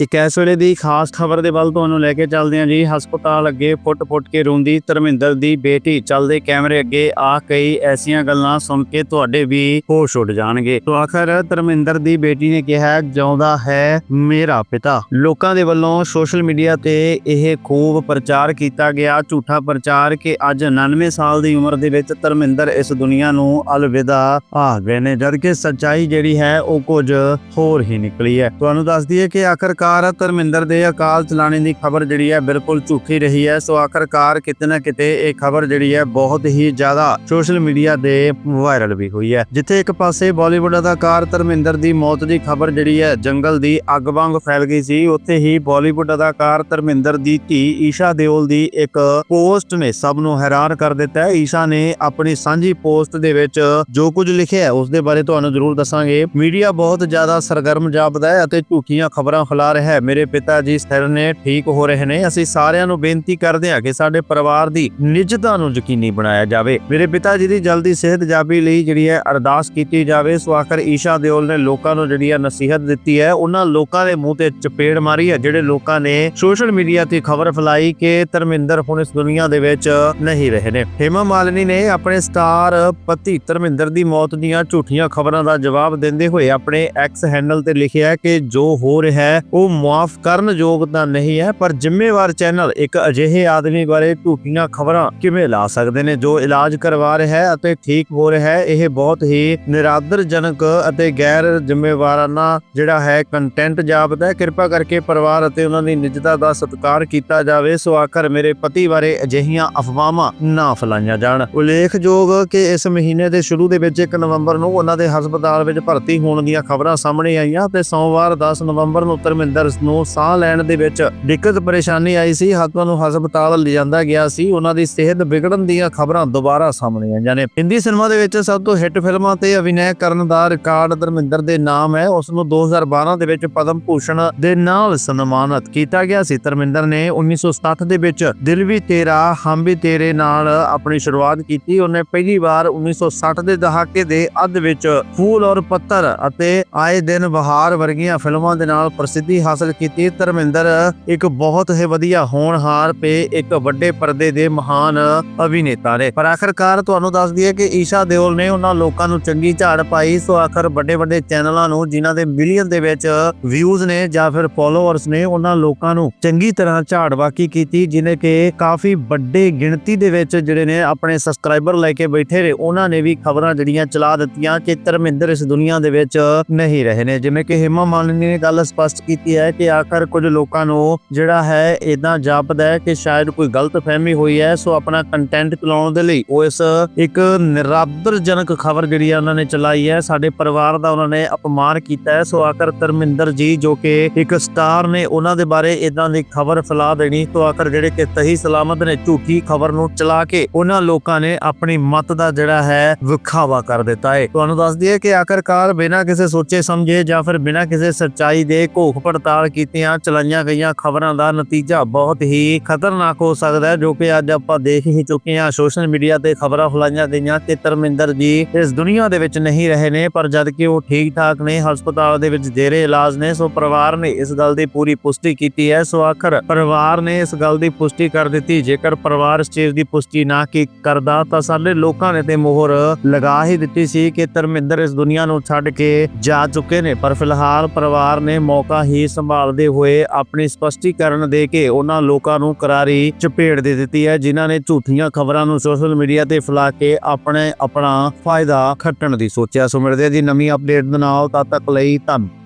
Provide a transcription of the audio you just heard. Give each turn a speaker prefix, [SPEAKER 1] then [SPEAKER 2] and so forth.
[SPEAKER 1] ਇੱਕ ਇਸ ਵੇਲੇ ਦੀ ਖਾਸ ਖਬਰ ਦੇ ਵੱਲ ਤੁਹਾਨੂੰ ਲੈ ਕੇ ਚੱਲਦੇ ਹਾਂ ਜੀ। ਹਸਪਤਾਲ ਅੱਗੇ ਫੁੱਟ-ਫੁੱਟ ਕੇ ਰੋਂਦੀ ਧਰਮਿੰਦਰ ਦੀ ਬੇਟੀ, ਚੱਲਦੇ ਕੈਮਰੇ ਅੱਗੇ ਆ ਕਈ ਐਸੀਆਂ ਗੱਲਾਂ ਸੁਣ ਕੇ ਤੁਹਾਡੇ ਵੀ ਹੋਸ਼ ਉੱਡ ਜਾਣਗੇ। ਤੋਂ ਆਖਰ ਧਰਮਿੰਦਰ ਦੀ ਬੇਟੀ ਨੇ ਕਿਹਾ, ਜਿਉਂਦਾ ਹੈ ਮੇਰਾ ਪਿਤਾ। ਲੋਕਾਂ ਦੇ ਵੱਲੋਂ ਸੋਸ਼ਲ ਮੀਡੀਆ ਤੇ ਇਹ ਖੂਬ ਪ੍ਰਚਾਰ ਕੀਤਾ ਗਿਆ। ਝੂਠਾ ਪ੍ਰਚਾਰ ਕਿ ਅੱਜ 99 ਸਾਲ ਦੀ ਉਮਰ ਦੇ ਵਿੱਚ ਧਰਮਿੰਦਰ ਇਸ ਦੁਨੀਆ ਨੂੰ ਅਲਵਿਦਾ ਆ ਗਏ ਨੇ। ਜਦਕਿ ਸੱਚਾਈ ਜਿਹੜੀ ਹੈ ਉਹ ਕੁਝ ਹੋਰ ਹੀ ਨਿਕਲੀ ਹੈ। ਤੁਹਾਨੂੰ ਦੱਸ ਦਈਏ ਕਿ ਆਖਰਕਾਰ ਧਰਮਿੰਦਰ ਦੇ ਅਕਾਲ ਚਲਾਣੇ ਦੀ ਖਬਰ ਜਿਹੜੀ ਹੈ ਬਿਲਕੁਲ ਝੂਠੀ ਰਹੀ ਹੈ। ਸੋ ਆਖਰਕਾਰ ਕਿਤੇ ਨਾ ਕਿਤੇ ਇਹ ਖਬਰ ਜਿਹੜੀ ਹੈ ਬਹੁਤ ਹੀ ਜ਼ਿਆਦਾ ਸੋਸ਼ਲ ਮੀਡੀਆ ਦੇ ਵਾਇਰਲ ਵੀ ਹੋਈ ਹੈ। ਜਿੱਥੇ ਇੱਕ ਪਾਸੇ ਬਾਲੀਵੁੱਡ ਅਦਾਕਾਰ ਧਰਮਿੰਦਰ ਦੀ ਮੌਤ ਦੀ ਖਬਰ ਜਿਹੜੀ ਹੈ ਜੰਗਲ ਦੀ ਅੱਗ ਵਾਂਗ ਫੈਲ ਗਈ ਸੀ। ਉੱਥੇ ਹੀ ਬਾਲੀਵੁੱਡ ਅਦਾਕਾਰ ਧਰਮਿੰਦਰ ਦੀ ਧੀ ਈਸ਼ਾ ਦਿਓਲ ਦੀ ਇੱਕ ਪੋਸਟ ਨੇ ਸਭ ਨੂੰ ਹੈਰਾਨ ਕਰ ਦਿੱਤਾ ਹੈ। ਈਸ਼ਾ ਨੇ ਆਪਣੀ ਸਾਂਝੀ ਪੋਸਟ ਦੇ ਵਿੱਚ ਜੋ ਕੁਝ ਲਿਖਿਆ ਹੈ, ਉਸ ਦੇ ਬਾਰੇ ਤੁਹਾਨੂੰ ਜ਼ਰੂਰ ਦੱਸਾਂਗੇ। ਮੀਡੀਆ ਬਹੁਤ ਜ਼ਿਆਦਾ ਸਰਗਰਮ ਜਾਪਦਾ ਹੈ ਅਤੇ ਝੂਠੀਆਂ ਖਬਰਾਂ ਫੈਲਾ ਰਿਹਾ ਹੈ। ਮੇਰੇ ਪਿਤਾ ਜੀ ਸਥਿਰ ਨੇ ਠੀਕ ਹੋ ਰਹੇ ਨੇ। ਅਸੀਂ ਸਾਰਿਆਂ ਨੂੰ ਬੇਨਤੀ ਕਰਦੇ ਹਾਂ ਕਿ ਸਾਡੇ ਪਰਿਵਾਰ ਦੀ ਨਿਜਤਾ ਨੂੰ ਯਕੀਨੀ ਬਣਾਇਆ ਜਾਵੇ। ਮੇਰੇ ਪਿਤਾ ਜੀ ਦੀ ਜਲਦੀ ਸਿਹਤ ਜਾਬੀ ਲਈ ਜਿਹੜੀ ਹੈ ਅਰਦਾਸ ਕੀਤੀ ਜਾਵੇ। ਸੋ ਆਖਰ ਈਸ਼ਾ ਦਿਓਲ ਨੇ ਲੋਕਾਂ ਨੂੰ ਜਿਹੜੀ ਹੈ ਨਸੀਹਤ ਦਿੱਤੀ ਹੈ। ਉਹਨਾਂ ਲੋਕਾਂ ਦੇ ਮੂੰਹ ਤੇ ਚਪੇੜ ਮਾਰੀ ਹੈ। ਜਿਹੜੇ ਲੋਕਾਂ ਨੇ ਸੋਸ਼ਲ ਮੀਡੀਆ ਤੇ ਖਬਰ ਫੈਲਾਈ ਕਿ ਧਰਮਿੰਦਰ ਹੁਣ ਇਸ ਦੁਨੀਆ ਦੇ ਵਿੱਚ ਨਹੀਂ ਰਹੇ ਨੇ। ਹੇਮਾ ਮਾਲਿਨੀ ਨੇ ਆਪਣੇ ਸਟਾਰ ਪਤੀ ਧਰਮਿੰਦਰ ਦੀ ਮੌਤ ਦੀਆਂ ਝੂਠੀਆਂ ਖਬਰਾਂ ਦਾ ਜਵਾਬ ਦਿੰਦੇ ਹੋਏ ਆਪਣੇ ਐਕਸ ਹੈਂਡਲ ਤੇ ਲਿਖਿਆ ਕਿ ਜੋ ਹੋ ਰਿਹਾ ਹੈ, ਉਹ ਮੁਆਫ ਕਰਨ ਯੋਗ ਤਾਂ ਨਹੀਂ ਹੈ, ਪਰ ਜ਼ਿੰਮੇਵਾਰ ਚੈਨਲ ਇੱਕ ਅਜਿਹੇ ਆਦਮੀ ਬਾਰੇ ਝੂਠੀਆਂ ਖਬਰਾਂ ਕਿਵੇਂ ਲਾ ਸਕਦੇ ਨੇ, ਜੋ ਇਲਾਜ ਕਰਵਾ ਰਿਹਾ ਹੈ ਅਤੇ ਠੀਕ ਹੋ ਰਿਹਾ ਹੈ, ਇਹ ਬਹੁਤ ਹੀ ਨਿਰਾਦਰਜਨਕ ਅਤੇ ਗੈਰ ਜ਼ਿੰਮੇਵਾਰਾਨਾ ਜਿਹੜਾ ਹੈ ਕੰਟੈਂਟ ਜਾਪਦਾ ਹੈ। ਕਿਰਪਾ ਕਰਕੇ ਪਰਿਵਾਰ ਅਤੇ ਉਹਨਾਂ ਦੀ ਨਿੱਜਤਾ ਦਾ ਸਤਿਕਾਰ ਕੀਤਾ ਜਾਵੇ, ਸੋ ਆਖਰ ਮੇਰੇ ਪਤੀ ਬਾਰੇ ਅਜਿਹੀਆਂ ਅਫਵਾਹਾਂ ਨਾ ਫੈਲਾਈਆਂ ਜਾਣ। ਉਲੇਖਯੋਗ ਕਿ ਇਸ ਮਹੀਨੇ ਦੇ ਸ਼ੁਰੂ ਦੇ ਵਿੱਚ 1 ਨਵੰਬਰ ਨੂੰ ਉਹਨਾਂ ਦੇ ਹਸਪਤਾਲ ਵਿੱਚ ਭਰਤੀ ਹੋਣ ਦੀਆਂ ਖਬਰਾਂ ਸਾਹਮਣੇ ਆਈਆਂ ਤੇ ਸੋਮਵਾਰ 10 ਨਵੰਬਰ ਨੂੰ ਉੱਤਰ ਧਰਮਿੰਦਰ ਨੂੰ ਸਾਹ ਲੈਣ ਦੇ ਵਿੱਚ ਦਿੱਕਤ ਪਰੇਸ਼ਾਨੀ ਆਈ ਸੀ। ਹੱਥਾਂ ਨੂੰ ਹਸਪਤਾਲ ਲਿਜਾਂਦਾ ਗਿਆ ਸੀ। ਉਹਨਾਂ ਦੀ ਸਿਹਤ ਵਿਗੜਨ ਦੀਆਂ ਖਬਰਾਂ ਦੁਬਾਰਾ ਸਾਹਮਣੇ ਆਈਆਂ ਨੇ। ਹਿੰਦੀ ਸਿਨੇਮਾ ਦੇ ਵਿੱਚ ਸਭ ਤੋਂ ਹਿੱਟ ਫਿਲਮਾਂ ਤੇ ਅਭਿਨੈ ਕਰਨ ਦਾ ਰਿਕਾਰਡ ਧਰਮਿੰਦਰ ਦੇ ਨਾਮ ਹੈ। ਉਸ ਨੂੰ 2012 ਦੇ ਵਿੱਚ ਪਦਮ ਭੂਸ਼ਣ ਦੇ ਨਾਲ ਸਨਮਾਨਿਤ ਕੀਤਾ ਗਿਆ ਸੀ। ਧਰਮਿੰਦਰ ਨੇ 1960 ਦੇ ਵਿੱਚ ਦਿਲ ਵੀ ਤੇਰਾ, ਹਮ ਵੀ ਤੇਰੇ ਨਾਲ ਆਪਣੀ ਸ਼ੁਰੂਆਤ ਕੀਤੀ। ਉਹਨੇ ਪਹਿਲੀ ਵਾਰ 1960 ਦੇ ਦਹਾਕੇ ਦੇ ਅੱਧ ਵਿੱਚ ਫੂਲ ਔਰ ਪੱਤਰ ਅਤੇ ਆਏ ਦਿਨ ਬਹਾਰ ਵਰਗੀਆਂ ਫਿਲਮਾਂ ਦੇ ਨਾਲ ਪ੍ਰਸਿੱਧੀ ਹਾਸਲ ਕੀਤੀ, ਧਰਮਿੰਦਰ ਇੱਕ ਬਹੁਤ ਹੀ ਵਧੀਆ ਹੋਣਹਾਰ ਤੇ ਇੱਕ ਵੱਡੇ ਪਰਦੇ ਦੇ ਮਹਾਨ ਅਭਿਨੇਤਾ ਨੇ। ਪਰ ਆਖਰਕਾਰ ਤੁਹਾਨੂੰ ਦੱਸ ਦਈਏ ਕਿ ਈਸ਼ਾ ਦਿਓਲ ਨੇ ਉਹਨਾਂ ਲੋਕਾਂ ਨੂੰ ਚੰਗੀ ਝਾੜ ਪਾਈ, ਸੋ ਆਖਰ ਵੱਡੇ ਵੱਡੇ ਚੈਨਲਾਂ ਨੂੰ, ਜਿਨ੍ਹਾਂ ਦੇ ਮਿਲੀਅਨ ਦੇ ਵਿੱਚ ਵਿਊਜ਼ ਨੇ ਜਾਂ ਫਿਰ ਫੋਲੋਅਰਸ ਨੇ, ਉਹਨਾਂ ਲੋਕਾਂ ਨੂੰ ਚੰਗੀ ਤਰ੍ਹਾਂ ਝਾੜ ਬਾਕੀ ਕੀਤੀ, ਜਿਨੇ ਕਿ ਕਾਫੀ ਵੱਡੇ ਗਿਣਤੀ ਦੇ ਵਿੱਚ ਜਿਹੜੇ ਨੇ ਆਪਣੇ ਸਬਸਕ੍ਰਾਈਬਰ ਲੈ ਕੇ ਬੈਠੇ ਰਹੇ ਉਹਨਾਂ ਨੇ ਵੀ ਖਬਰਾਂ ਜਿਹੜੀਆਂ ਚਲਾ ਦਿੱਤੀਆਂ ਕਿ ਧਰਮਿੰਦਰ ਇਸ ਦੁਨੀਆ ਦੇ ਵਿੱਚ ਨਹੀਂ ਰਹੇ ਨੇ। ਜਿਵੇਂ ਕਿ ਹਿਮਾ ਮਾਲਿਨੀ ਨੇ ਗੱਲ ਸਪਸ਼ਟ ਕੀਤੀ ਹੈ ਕਿ ਆਖਰ ਕੁਝ ਲੋਕਾਂ ਨੂੰ ਜਿਹੜਾ ਹੈ ਇਦਾਂ ਜਾਪਦਾ ਹੈ ਕਿ ਸ਼ਾਇਦ ਕੋਈ ਗਲਤ ਫਹਿਮੀ ਹੋਈ ਹੈ, ਸੋ ਆਪਣਾ ਕੰਟੈਂਟ ਚਲਾਉਣ ਦੇ ਲਈ ਉਹ ਇਸ ਇੱਕ ਨਿਰਾਦਰਜਨਕ ਖਬਰ ਜਿਹੜੀ ਹੈ ਉਹਨਾਂ ਨੇ ਚਲਾਈ ਹੈ, ਸਾਡੇ ਪਰਿਵਾਰ ਦਾ ਉਹਨਾਂ ਨੇ ਅਪਮਾਨ ਕੀਤਾ ਹੈ, ਸੋ ਆਖਰ ਧਰਮਿੰਦਰ ਜੀ ਜੋ ਕਿ ਇੱਕ ਸਟਾਰ ਨੇ ਉਹਨਾਂ ਦੇ ਬਾਰੇ ਇਦਾਂ ਦੀ ਖਬਰ ਫੈਲਾ ਦੇਣੀ ਸੋ ਆਖਰ ਜਿਹੜੇ ਕਿ ਤਹੀ ਸਲਾਮਤ ਨੇ ਝੂਠੀ ਖਬਰ ਨੂੰ ਚਲਾ ਕੇ ਉਹਨਾਂ ਲੋਕਾਂ ਨੇ ਆਪਣੀ ਮਤ ਦਾ ਜਿਹੜਾ ਹੈ ਵਿਖਾਵਾ ਕਰ ਦਿੱਤਾ ਹੈ। ਤੁਹਾਨੂੰ ਦੱਸ ਦਈਏ ਕਿ ਆਖਰਕਾਰ ਬਿਨਾਂ ਕਿਸੇ ਸੋਚੇ ਸਮਝੇ ਜਾਂ ਫਿਰ ਬਿਨਾਂ ਕਿਸੇ ਸੱਚਾਈ ਦੇ ਘੋਖ ਪੜਤਾਲ ਕੀਤੀਆਂ, ਚਲਾਈਆਂ ਗਈਆਂ ਖਬਰਾਂ ਦਾ ਨਤੀਜਾ ਬਹੁਤ ਹੀ ਖਤਰਨਾਕ ਹੋ ਸਕਦਾ ਹੈ, ਜੋ ਕਿ ਅੱਜ ਆਪਾਂ ਦੇਖ ਹੀ ਚੁੱਕੇ ਹਾਂ। ਸੋਸ਼ਲ ਮੀਡੀਆ ਤੇ ਖਬਰਾਂ ਫੈਲਾਈਆਂ ਗਈਆਂ ਕਿ ਧਰਮਿੰਦਰ ਜੀ ਇਸ ਦੁਨੀਆ ਦੇ ਵਿੱਚ ਨਹੀਂ ਰਹੇ ਨੇ, ਪਰ ਜਦ ਕਿ ਉਹ ਠੀਕ ਠਾਕ ਨੇ, ਹਸਪਤਾਲ ਦੇ ਵਿੱਚ ਜੇਰੇ ਇਲਾਜ ਨੇ, ਸੋ ਪਰਿਵਾਰ ਨੇ ਇਸ ਗੱਲ ਦੀ ਪੂਰੀ ਪੁਸ਼ਟੀ ਕੀਤੀ ਹੈ। ਸੋ ਆਖਰ ਪਰਿਵਾਰ ਨੇ ਇਸ ਗੱਲ ਦੀ ਪੁਸ਼ਟੀ ਕਰ ਦਿੱਤੀ, ਜੇਕਰ ਪਰਿਵਾਰ ਇਸ ਚੀਜ਼ ਦੀ ਪੁਸ਼ਟੀ ਨਾ ਕੀ ਕਰਦਾ, ਤਾਂ ਸਾਡੇ ਲੋਕਾਂ ਨੇ ਤੇ ਮੋਹਰ ਲਗਾ ਹੀ ਦਿੱਤੀ ਸੀ ਕਿ ਧਰਮਿੰਦਰ ਇਸ ਦੁਨੀਆ ਨੂੰ ਛੱਡ ਕੇ ਜਾ ਚੁੱਕੇ ਨੇ। ਪਰ ਫਿਲਹਾਲ ਪਰਿਵਾਰ ਨੇ ਮੌਕਾ ਹੀ ਸੰਭਾਲਦੇ ਹੋਏ ਆਪਣੀ ਸਪਸ਼ਟੀਕਰਨ ਦੇ ਕੇ ਉਹਨਾਂ ਲੋਕਾਂ ਨੂੰ ਕਰਾਰੀ ਚਪੇੜ ਦੇ ਦਿੱਤੀ ਹੈ, ਜਿਨ੍ਹਾਂ ਨੇ ਝੂਠੀਆਂ ਖਬਰਾਂ ਨੂੰ ਸੋਸ਼ਲ ਮੀਡੀਆ ਤੇ ਫੈਲਾ ਕੇ ਆਪਣੇ ਆਪਣਾ ਫਾਇਦਾ ਖੱਟਣ ਦੀ ਸੋਚਿਆ। ਸੋ ਮਿਲਦੇ ਜੀ ਨਵੀਂ ਅਪਡੇਟ ਦੇ ਨਾਲ, ਤਦ ਤੱਕ ਲਈ ਧੰਨਵਾਦ।